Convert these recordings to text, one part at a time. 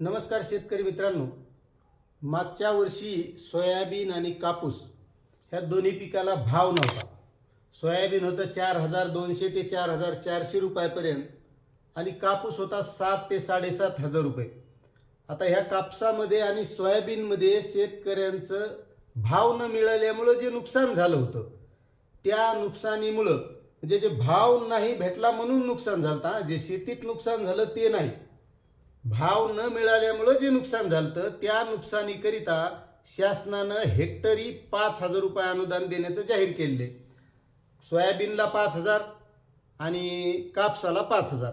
नमस्कार शेतकरी मित्रांनो. मागच्या वर्षी सोयाबीन आणि कापूस ह्या दोन्ही पिकाला भाव नव्हता. सोयाबीन होतं चार हजार दोनशे ते चार हजार चारशे रुपयापर्यंत आणि कापूस होता सात ते साडेसात हजार रुपये. आता ह्या कापसामध्ये आणि सोयाबीनमध्ये शेतकऱ्यांचं भाव न मिळाल्यामुळं जे नुकसान झालं होतं त्या नुकसानीमुळं म्हणजे जे भाव नाही भेटला म्हणून नुकसान झालं जे शेतीत नुकसान झालं ते नाही. भाव न मिळाल्यामुळं जे नुकसान झालं त्या नुकसानीकरिता शासनानं हेक्टरी पाच हजार रुपये अनुदान देण्याचं जाहीर केले सोयाबीनला पाच हजार आणि कापसाला पाच हजार.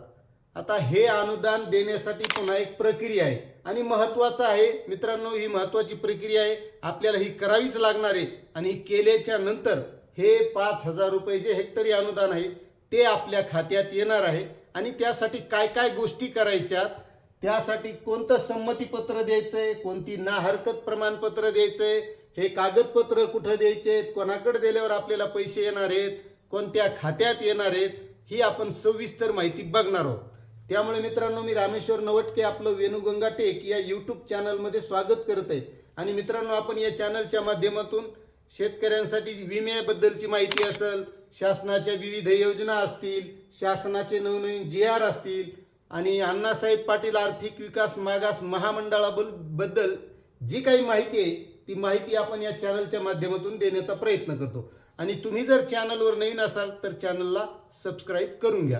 आता हे अनुदान देण्यासाठी पुन्हा एक प्रक्रिया आहे. आणि महत्त्वाचं आहे मित्रांनो ही महत्त्वाची प्रक्रिया आहे. आपल्याला ही करावीच लागणार आहे. आणि केल्याच्यानंतर हे पाच हजार रुपये जे हेक्टरी अनुदान आहे ते आपल्या खात्यात येणार आहे. आणि त्यासाठी काय काय गोष्टी करायच्यात त्यासाठी कोणतं संमतीपत्र द्यायचंय कोणती ना हरकत प्रमाणपत्र द्यायचंय हे कागदपत्र कुठं द्यायचे कोणाकडे दिल्यावर आपल्याला पैसे येणार आहेत कोणत्या खात्यात येणार आहेत ही आपण सविस्तर माहिती बघणार आहोत. त्यामुळे मित्रांनो मी रामेश्वर नवटके आपलं वेणुगंगा टेक या यूट्यूब चॅनलमध्ये स्वागत करत आहे. आणि मित्रांनो आपण या चॅनलच्या माध्यमातून शेतकऱ्यांसाठी विम्याबद्दलची माहिती असेल शासनाच्या विविध योजना असतील शासनाचे नवनवीन जी आर असतील आणि अण्णासाहेब पाटील आर्थिक विकास मागास महामंडळाबद्दल जी काही माहिती आहे ती माहिती आपण या चॅनलच्या माध्यमातून देण्याचा प्रयत्न करतो. आणि तुम्ही जर चॅनलवर नवीन असाल तर चॅनलला सबस्क्राईब करून घ्या.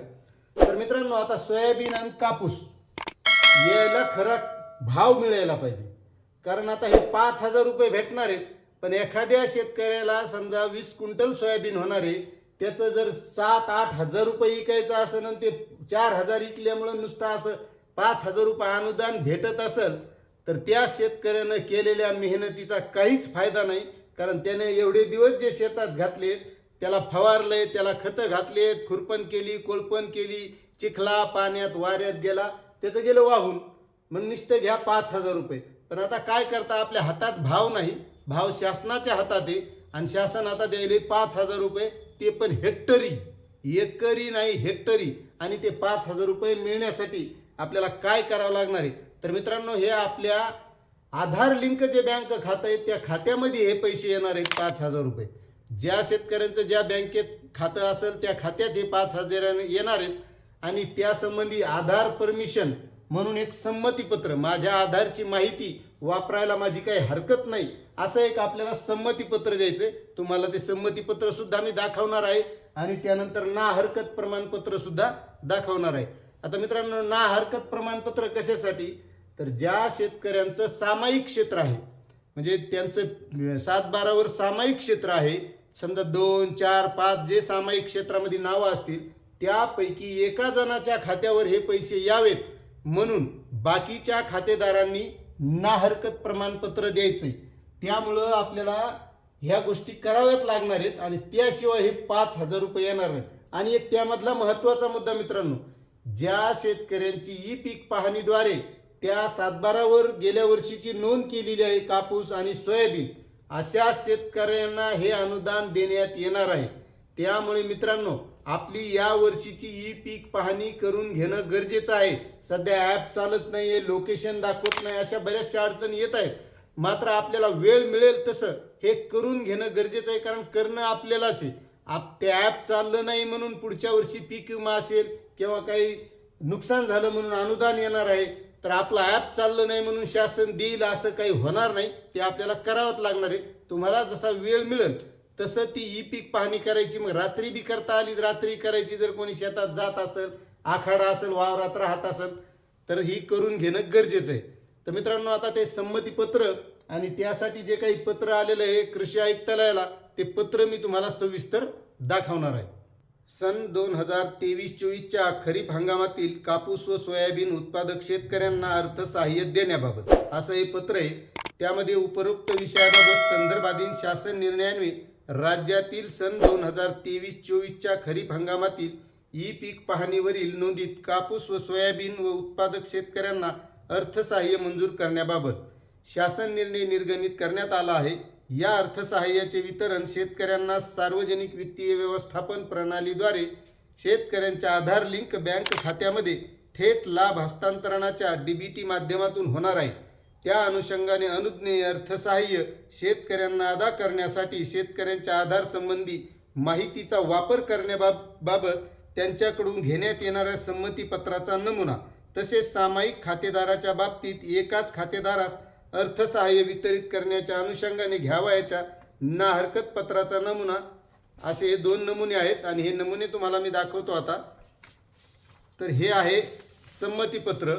तर मित्रांनो आता सोयाबीन आणि कापूस यायला खरा भाव मिळायला पाहिजे. कारण आता हे पाच हजार रुपये भेटणार आहेत पण एखाद्या शेतकऱ्याला समजा वीस क्विंटल सोयाबीन होणार आहे त्याचं जर सात आठ हजार रुपये विकायचं असेल आणि ते चार हजार विकल्यामुळं नुसतं असं पाच हजार रुपये अनुदान भेटत असेल तर त्या शेतकऱ्यानं केलेल्या मेहनतीचा काहीच फायदा नाही. कारण त्याने एवढे दिवस जे शेतात घातलेत त्याला फवारले त्याला खतं घातलेत खुरपण केली कोळपण केली चिखला पाण्यात वाऱ्यात गेला त्याचं गेलं वाहून. मग नुसतं घ्या पाच हजार रुपये. पण आता काय करता आपल्या हातात भाव नाही. भाव शासनाच्या हातात आहे. आणि शासन आता द्यायले पाच हजार रुपये. ते पण हेक्टरी. एकरी नाही हेक्टरी. आणि ते पाच हजार रुपये मिळण्यासाठी आपल्याला काय करावं लागणार आहे? तर मित्रांनो हे आपल्या आधार लिंक जे बँक खातं आहे त्या खात्यामध्ये हे पैसे येणार आहेत पाच हजार रुपये. ज्या शेतकऱ्यांचं ज्या बँकेत खातं असेल त्या खात्यात हे पाच हजार येणार आहेत. आणि त्यासंबंधी आधार परमिशन म्हणून एक संमतीपत्र माझ्या आधारची माहिती वापरायला माझी काही हरकत नाही असं एक आपल्याला संमतीपत्र द्यायचं तुम्हाला ते संमतीपत्र सुद्धा मी दाखवणार आहे आणि त्यानंतर ना हरकत प्रमाणपत्र सुद्धा दाखवणार आहे. आता मित्रांनो ना हरकत प्रमाणपत्र कशासाठी? तर ज्या शेतकऱ्यांचं सामायिक क्षेत्र आहे म्हणजे त्यांचं सात बारावर सामायिक क्षेत्र आहे समजा दोन चार पाच जे सामायिक क्षेत्रामध्ये नावं असतील त्यापैकी एका जणाच्या खात्यावर हे पैसे यावेत. म्हणून बाकीच्या खातेदारांनी ना हरकत प्रमाणपत्र द्यायचंय. त्यामुळं आपल्याला ह्या गोष्टी कराव्याच लागणार आहेत आणि त्याशिवाय हे पाच हजार रुपये येणार नाहीत. आणि एक त्यामधला महत्त्वाचा मुद्दा मित्रांनो ज्या शेतकऱ्यांची ई पीक पाहणीद्वारे त्या सातबारावर गेल्या वर्षीची नोंद केलेली आहे कापूस आणि सोयाबीन अशा शेतकऱ्यांना हे अनुदान देण्यात येणार आहे. त्यामुळे मित्रांनो आपली या वर्षीची ई पीक पाहणी करून घेणं गरजेचं आहे. सध्या ॲप चालत नाही आहे लोकेशन दाखवत नाही अशा बऱ्याचशा अडचणी येत आहेत. मात्र आपल्याला वेळ मिळेल तसं हे करून घेणं गरजेचं आहे कारण करणं आपल्यालाच आहे. आप ते ॲप चाललं नाही म्हणून पुढच्या वर्षी पीक विमा असेल किंवा काही नुकसान झालं म्हणून अनुदान येणार आहे तर आपलं ॲप चाललं नाही म्हणून शासन देईल असं काही होणार नाही. ते आपल्याला करावंच लागणार आहे. तुम्हाला जसा वेळ मिळेल तसं ती ई पीक पाहणी करायची. मग रात्री बी करता आली रात्री करायची जर कोणी शेतात जात असेल आखाडा असेल वावरात राहत असेल तर ही करून घेणं गरजेचं आहे. तर मित्रांनो आता ते संमतीपत्र आणि त्यासाठी जे काही पत्र आलेलं आहे कृषी आयुक्तालयाला ते पत्र मी तुम्हाला सविस्तर दाखवणार आहे. सन दोन हजार तेवीस चोवीसच्या खरीप हंगामातील कापूस व सोयाबीन उत्पादक शेतकऱ्यांना अर्थसहाय्य देण्याबाबत असं हे पत्र आहे. त्यामध्ये उपरोक्त विषयाबाबत संदर्भाधीन शासन निर्णयान्वे राज्यातील सन दोन हजार तेवीस चोवीसच्या खरीप हंगामातील ई पीक पाहणीवरील नोंदीत कापूस व सोयाबीन व उत्पादक शेतकऱ्यांना अर्थसहाय्य मंजूर करण्याबाबत शासन निर्णय निर्गमित करण्यात आला आहे. या अर्थसहाय्याचे वितरण शेतकऱ्यांना सार्वजनिक वित्तीय व्यवस्थापन प्रणालीद्वारे शेतकऱ्यांच्या आधार लिंक बँक खात्यामध्ये थेट लाभ हस्तांतरणाच्या डीबीटी माध्यमातून होणार आहे. त्या अनुषंगाने अनुज्ञेय अर्थसहाय्य शेतकऱ्यांना अदा करण्यासाठी शेतकऱ्यांच्या आधारसंबंधी माहितीचा वापर करण्याबाबत त्यांच्याकडून घेण्यात येणाऱ्या संमतीपत्राचा नमुना तसेच सामायिक खातेदाराच्या बाबतीत एकाच खातेदारास अर्थसहाय्य वितरित करण्याच्या अनुषंगाने घ्यावयाच्या ना हरकत पत्राचा नमुना असे हे दोन नमुने आहेत आणि हे नमुने तुम्हाला मी दाखवतो आता. तर हे आहे संमतीपत्र.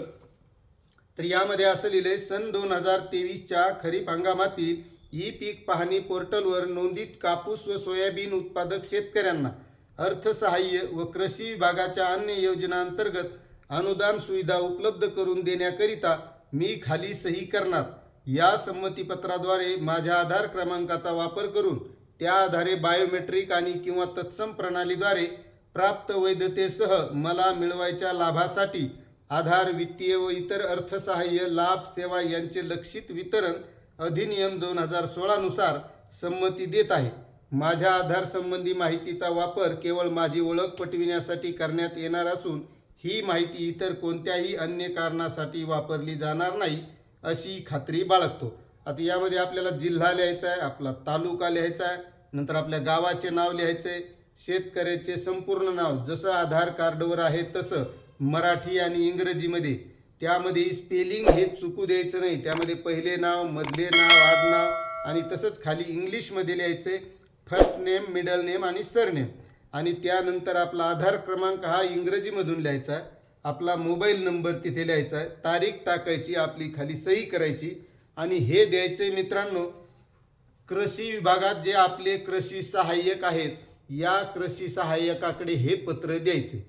तर यामध्ये असं लिहिलंय सन दोन हजार तेवीसच्या खरीप हंगामातील ई पीक पाहणी पोर्टलवर नोंदीत कापूस व सोयाबीन उत्पादक शेतकऱ्यांना अर्थसहाय्य व कृषी विभागाच्या अन्य योजनांतर्गत अनुदान सुविधा उपलब्ध करून देण्याकरिता मी खाली सही करणार. या संमतीपत्राद्वारे माझ्या आधार क्रमांकाचा वापर करून त्या आधारे बायोमेट्रिक आणि किंवा तत्सम प्रणालीद्वारे प्राप्त वैधतेसह मला मिळवायच्या लाभासाठी आधार वित्तीय व इतर अर्थसहाय्य लाभ सेवा यांचे लक्षित वितरण अधिनियम दोन हजार सोळानुसार संमती देत आहे. माझ्या आधार संबंधी माहितीचा वापर केवळ माझी ओळख पटविण्यासाठी करण्यात येणार असून ही माहिती इतर कोणत्याही अन्य कारणासाठी वापरली जाणार नाही अशी खात्री बाळगतो. आता यामध्ये आपल्याला जिल्हा लिहायचा आहे आपला तालुका लिहायचा आहे नंतर आपल्या गावाचे नाव लिहायचं आहे शेतकऱ्याचे संपूर्ण नाव जसं आधार कार्डवर आहे तसं मराठी आणि इंग्रजीमध्ये. त्यामध्ये स्पेलिंग हे चुकू द्यायचं नाही त्यामध्ये पहिले नाव मधले नाव आडनाव आणि तसंच खाली इंग्लिशमध्ये लिहायचे. फर्स्ट नेम मिडल नेम आणि सरनेम आणि त्यानंतर आपला आधार क्रमांक हा इंग्रजीमधून लिहायचा आहे. आपला मोबाईल नंबर तिथे लिहायचा आहे. तारीख टाकायची आपली खाली सही करायची. आणि हे द्यायचे मित्रांनो कृषी विभागात जे आपले कृषी सहाय्यक आहेत या कृषी सहाय्यकाकडे हे पत्र द्यायचे.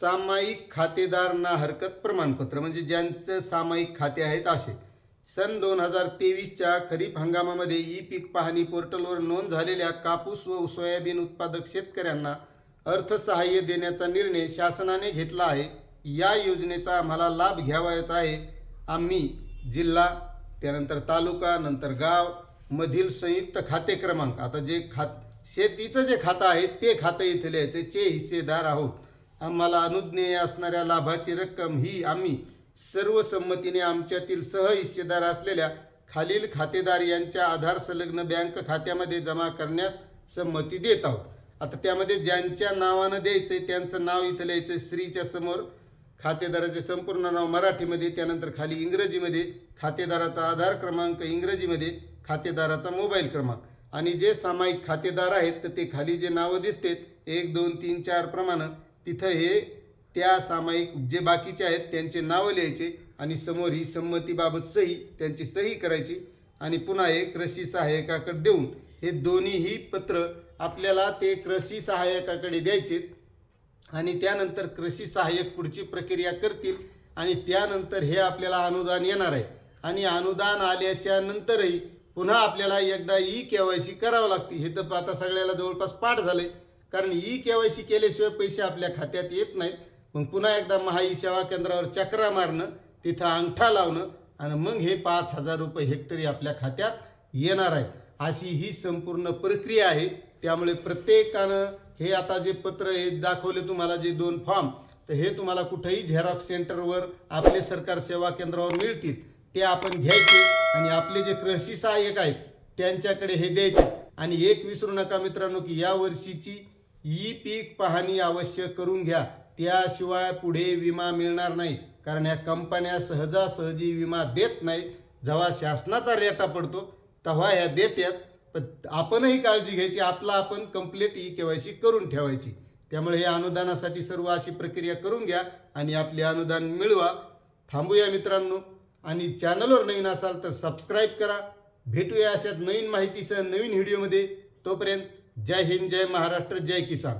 सामायिक खातेदार ना हरकत प्रमाणपत्र म्हणजे ज्यांचं सामायिक खाते आहेत असे. सन दोन हजार तेवीसच्या खरीप हंगामामध्ये ई पीक पाहणी पोर्टलवर नोंद झालेल्या कापूस व सोयाबीन उत्पादक शेतकऱ्यांना अर्थसहाय्य देण्याचा निर्णय शासनाने घेतला आहे. या योजनेचा आम्हाला लाभ घ्यावायचा आहे. आम्ही जिल्हा त्यानंतर तालुका नंतर गाव मधील संयुक्त खाते क्रमांक आता जे खात शेतीचं जे खातं आहे ते खातं इथे लिहायचे चे हिस्सेदार आहोत. आम्हाला अनुज्ञेय असणाऱ्या लाभाची रक्कम ही आम्ही सर्व संमतीने आमच्यातील सह हिस्सेदार असलेल्या खालील खातेदार यांच्या आधार संलग्न बँक खात्यामध्ये जमा करण्यास संमती देत आहोत. आता त्यामध्ये ज्यांच्या नावानं द्यायचं आहे त्यांचं नाव इथं लिहायचं आहे स्त्रीच्या समोर. खातेदाराचे संपूर्ण नाव मराठीमध्ये त्यानंतर खाली इंग्रजीमध्ये खातेदाराचा आधार क्रमांक इंग्रजीमध्ये खातेदाराचा मोबाईल क्रमांक. आणि जे सामायिक खातेदार आहेत तर ते खाली जे नावं दिसतात एक दोन तीन चार प्रमाणे तिथं हे त्या सामायिक जे बाकीचे आहेत त्यांचे नावं लिहायचे आणि समोर ही संमतीबाबत सही त्यांची सही करायची आणि पुन्हा एक कृषी सहाय्यकाकडे देऊन हे दोन्हीही पत्र आपल्याला ते कृषी सहाय्यकाकडे द्यायचे आणि त्यानंतर कृषी सहाय्यक पुढची प्रक्रिया करतील आणि त्यानंतर हे आपल्याला अनुदान येणार आहे. आणि अनुदान आल्याच्या नंतरही पुन्हा आपल्याला एकदा ई के वाय सी करावं लागते. हे तर आता सगळ्याला जवळपास पाठ झालं आहे कारण ई के वाय सी केल्याशिवाय पैसे आपल्या खात्यात येत नाहीत. मग पुन्हा एकदा महाई सेवा केंद्रावर चक्रा मारणं तिथं अंगठा लावणं आणि मग हे पाच हजार रुपये हेक्टरी आपल्या खात्यात येणार आहेत. अशी ही संपूर्ण प्रक्रिया आहे. त्यामुळे प्रत्येकानं हे आता जे पत्र हे दाखवले तुम्हाला जे दोन फॉर्म तर हे तुम्हाला कुठेही झेरॉक्स सेंटरवर आपले सरकार सेवा केंद्रावर मिळतील ते आपण घ्यायचे आणि आपले जे कृषी सहाय्यक आहेत त्यांच्याकडे हे द्यायचे. आणि एक विसरू नका मित्रांनो की या वर्षीची ई पीक पाहणी अवश्य करून घ्या. त्याशिवाय पुढे विमा मिळणार नाही. कारण या कंपन्या सहजासहजी विमा देत नाहीत. जेव्हा शासनाचा रेटा पडतो तेव्हा ह्या देतात पण आपणही काळजी घ्यायची आपला आपण कंप्लीट ई केवायसी करून ठेवायची. त्यामुळे हे अनुदानासाठी सर्व अशी प्रक्रिया करून घ्या आणि आपले अनुदान मिळवा. थांबूया मित्रांनो. आणि चॅनलवर नवीन असाल तर सबस्क्राईब करा. भेटूया अशा नवीन माहितीसह नवीन व्हिडिओमध्ये. तोपर्यंत जय हिंद जय महाराष्ट्र जय किसान.